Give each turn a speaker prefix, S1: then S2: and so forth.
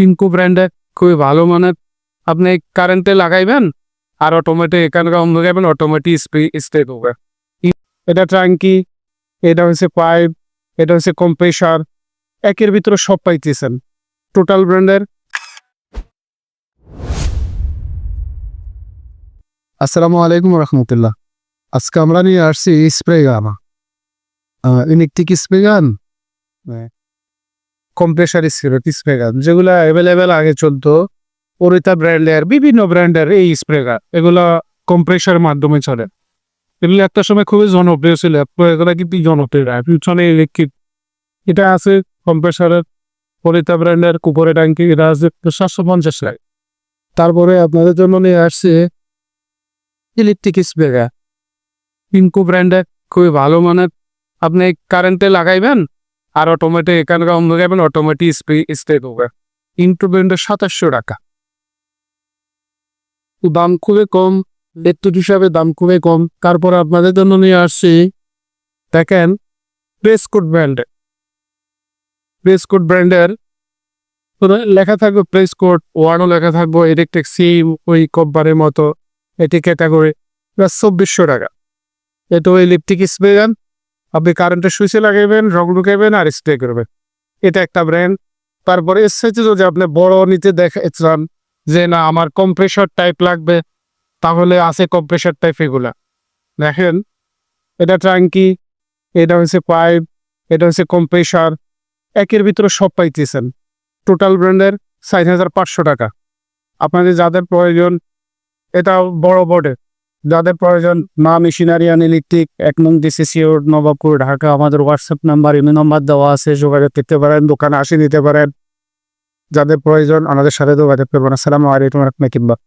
S1: পিঙ্কু ব্র্যান্ডের খুবই ভালো মানের। আপনি কারেন্টে লাগাইবেন আর অটোমেটিক এখানকার অন্য যাবেন অটোমেটিক স্প্রে ই- এটা ট্যাঙ্কি এটা হচ্ছে পাইপ এটা হচ্ছে কম্প্রেসার একের ভিতরে সব পাইতেছেন। টোটাল ব্র্যান্ডের আসসালামু আলাইকুম রহমতুল্লাহ। আজকে আমরা নিয়ে আসছি spray gun electric spray gun? Compressor spray gun যেগুলো অ্যাভেলেবেল আগে চলতো। ওরিতা ব্র্যান্ডের, বিভিন্ন ব্র্যান্ডের এই স্প্রে গান এগুলো কম্প্রেসারের মাধ্যমে চলে। এগুলো একটা সময় খুবই জনপ্রিয় ছিল, এগুলো কিন্তু জনপ্রিয় পিছনে ইলেকট্রিক। এটা আছে কম্প্রেসারের ওরিতা ব্র্যান্ডের কুপরে ট্যাঙ্কি, এটা আছে সাতশো পঞ্চাশ টাকা তারপরে আপনাদের জন্য নিয়ে আসছে ইলেকট্রিক স্প্রে গান পিঙ্কু ব্র্যান্ডের, খুবই ভালো মানের। আপনি কারেন্টে লাগাইবেন? আর অটোমেটিক এখানকার অন্য যাবেন অটোমেটিক করবে। ইন্টু ব্র্যান্ডের সাতাশশো টাকা। দাম খুবই কম লেট্টুট হিসাবে দাম খুবই কম। তারপর আপনাদের জন্য নিয়ে আসছি, দেখেন প্রেসকোট ব্র্যান্ডের প্রেসকোট ব্র্যান্ডের লেখা থাকবে প্রেসকোট ওয়ানও লেখা থাকবে ইলেকট্রিক সিম ওই কোম্পানির মতো, এটি ক্যাটাগরি চব্বিশশো টাকা। এটা ওই লিপটিক স্প্রে গান আপনি কারেন্টের সুইচে লাগাইবেন, রং ঢুকাইবেন আর স্প্রে করবেন। এটা একটা ব্র্যান্ড তারপরে এর সাথে যদি আপনি বড় নিতে দেখেছিলাম যে না, আমার কম্প্রেসর টাইপ লাগবে, তাহলে আছে কম্প্রেসর টাইপ এগুলা। দেখেন, এটা ট্যাঙ্কি এটা হচ্ছে পাইপ এটা হচ্ছে কম্প্রেসার একের ভিতরে সব পাইতেছেন। টোটাল ব্র্যান্ডের সাইজ হাজার পাঁচশো টাকা। আপনাদের যাদের প্রয়োজন এটা বড় বোর্ডে যাদের প্রয়োজন মা মেশিনারি অ্যান্ড ইলেকট্রিক এক নং ডিসিসি রোড নবাবপুর, ঢাকা, আমাদের হোয়াটসঅ্যাপ নাম্বার, ইমি নম্বর দেওয়া আছে, যোগাযোগ করতে পারেন, দোকানে আসে নিতে পারেন। যাদের প্রয়োজন, আমাদের সাথে যোগাযোগ করবেন। আসসালামু আলাইকুম রহমতুল্লাহ।